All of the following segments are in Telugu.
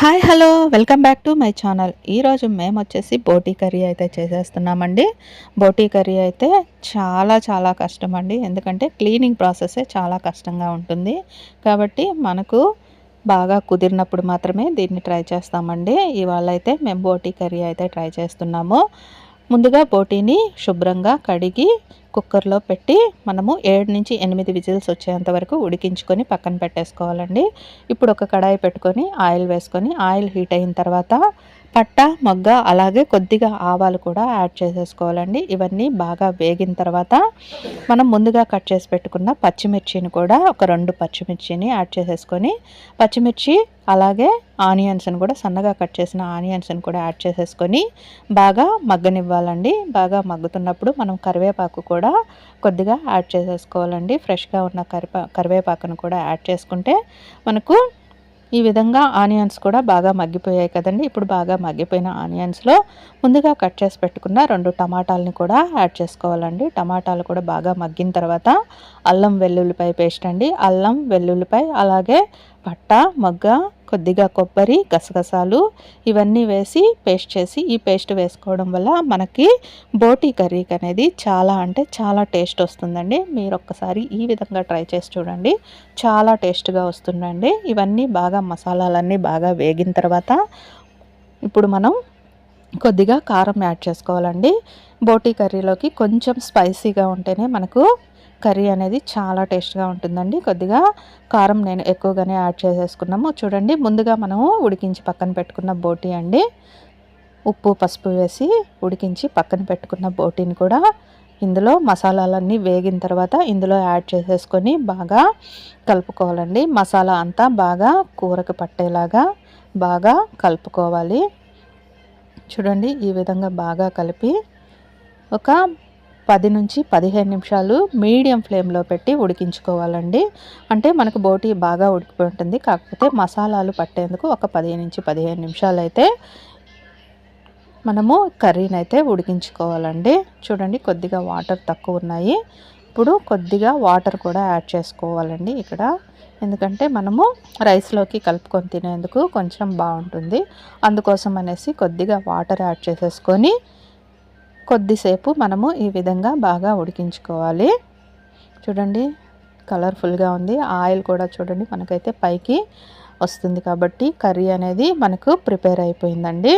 Hi hello. Welcome back to my channel. ఈరోజు మేము వచ్చేసి బోటీ కర్రీ అయితే చేసేస్తున్నామండి. బోటీ కర్రీ అయితే చాలా చాలా కష్టం అండి ఎందుకంటే క్లీనింగ్ ప్రాసెసే చాలా కష్టంగా ఉంటుంది. కాబట్టి మనకు బాగా కుదిరినప్పుడు మాత్రమే దీన్ని ట్రై చేస్తామండి. ఇవాళ అయితే మేము బోటీ కర్రీ అయితే ట్రై చేస్తున్నాము. ముందుగా బోటీని శుభ్రంగా కడిగి కుక్కర్లో పెట్టి మనము ఏడు నుంచి ఎనిమిది విజిల్స్ వచ్చేంత వరకు ఉడికించుకొని పక్కన పెట్టేసుకోవాలండి. ఇప్పుడు ఒక కడాయి పెట్టుకొని ఆయిల్ వేసుకొని ఆయిల్ హీట్ అయిన తర్వాత పట్ట మగ్గ అలాగే కొద్దిగా ఆవాలు కూడా యాడ్ చేసేసుకోవాలండి. ఇవన్నీ బాగా వేగిన తర్వాత మనం ముందుగా కట్ చేసి పెట్టుకున్న పచ్చిమిర్చిని కూడా ఒక రెండు పచ్చిమిర్చిని యాడ్ చేసేసుకొని పచ్చిమిర్చి అలాగే ఆనియన్స్ని కూడా సన్నగా కట్ చేసిన ఆనియన్స్ని కూడా యాడ్ చేసేసుకొని బాగా మగ్గనివ్వాలండి. బాగా మగ్గుతున్నప్పుడు మనం కరివేపాకు కూడా కొద్దిగా యాడ్ చేసేసుకోవాలండి. ఫ్రెష్గా ఉన్న కరివే కరివేపాకును కూడా యాడ్ చేసుకుంటే మనకు ఈ విధంగా ఆనియన్స్ కూడా బాగా మగ్గిపోయాయి కదండి. ఇప్పుడు బాగా మగ్గిపోయిన ఆనియన్స్లో ముందుగా కట్ చేసి పెట్టుకున్న రెండు టమాటాలని కూడా యాడ్ చేసుకోవాలండి. టమాటాలు కూడా బాగా మగ్గిన తర్వాత అల్లం వెల్లుల్లిపాయ పేస్ట్ అండి. అల్లం వెల్లుల్లిపాయ అలాగే పట్ట మగ్గ కొద్దిగా కొబ్బరి గసగసాలు ఇవన్నీ వేసి పేస్ట్ చేసి ఈ పేస్ట్ వేసుకోవడం వల్ల మనకి బోటీ కర్రీకి అనేది చాలా అంటే చాలా టేస్ట్ వస్తుందండి. మీరు ఒక్కసారి ఈ విధంగా ట్రై చేసి చూడండి. చాలా టేస్ట్గా వస్తుందండి. ఇవన్నీ బాగా మసాలాలన్నీ బాగా వేగిన తర్వాత ఇప్పుడు మనం కొద్దిగా కారం యాడ్ చేసుకోవాలండి. బోటీ కర్రీలోకి కొంచెం స్పైసీగా ఉంటేనే మనకు కర్రీ అనేది చాలా టేస్ట్గా ఉంటుందండి. కొద్దిగా కారం నేను ఎక్కువగానే యాడ్ చేసేసుకున్నాము. చూడండి ముందుగా మనము ఉడికించి పక్కన పెట్టుకున్న బోటీ అండి. ఉప్పు పసుపు వేసి ఉడికించి పక్కన పెట్టుకున్న బోటీని కూడా ఇందులో మసాలాలన్నీ వేగిన తర్వాత ఇందులో యాడ్ చేసేసుకొని బాగా కలుపుకోవాలండి. మసాలా అంతా బాగా కూరకు పట్టేలాగా బాగా కలుపుకోవాలి. చూడండి ఈ విధంగా బాగా కలిపి ఒక పది నుంచి పదిహేను నిమిషాలు మీడియం ఫ్లేమ్లో పెట్టి ఉడికించుకోవాలండి. అంటే మనకు బోటి బాగా ఉడికిపోయి ఉంటుంది కాకపోతే మసాలాలు పట్టేందుకు ఒక పదిహేను నుంచి పదిహేను నిమిషాలు అయితే మనము కర్రీని అయితే ఉడికించుకోవాలండి. చూడండి కొద్దిగా వాటర్ తక్కువ ఉన్నాయి. ఇప్పుడు కొద్దిగా వాటర్ కూడా యాడ్ చేసుకోవాలండి ఇక్కడ. ఎందుకంటే మనము రైస్లోకి కలుపుకొని తినేందుకు కొంచెం బాగుంటుంది. అందుకోసం అనేసి కొద్దిగా వాటర్ యాడ్ చేసేసుకొని కొద్దిసేపు మనము ఈ విధంగా బాగా ఉడికించుకోవాలి. చూడండి కలర్ఫుల్గా ఉంది. ఆయిల్ కూడా చూడండి మనకైతే పైకి వస్తుంది కాబట్టి కర్రీ అనేది మనకు ప్రిపేర్ అయిపోయిందండి.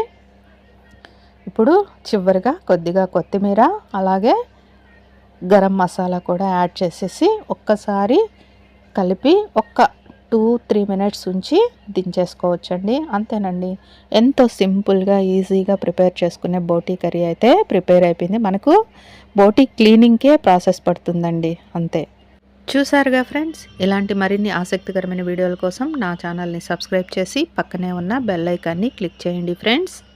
ఇప్పుడు చివరిగా కొద్దిగా కొత్తిమీర అలాగే గరం మసాలా కూడా యాడ్ చేసేసి ఒక్కసారి కలిపి ఒక్క టూ త్రీ మినిట్స్ ఉంచి దించేసుకోవచ్చండి. అంతేనండి. ఎంతో సింపుల్గా ఈజీగా ప్రిపేర్ చేసుకునే బోటీ కర్రీ అయితే ప్రిపేర్ అయిపోయింది. మనకు బోటీ క్లీనింగ్కే ప్రాసెస్ పడుతుందండి. అంతే. చూసారుగా ఫ్రెండ్స్? ఇలాంటి మరిన్ని ఆసక్తికరమైన వీడియోల కోసం నా ఛానల్ని సబ్స్క్రైబ్ చేసి పక్కనే ఉన్న బెల్ ఐకాన్ని క్లిక్ చేయండి ఫ్రెండ్స్.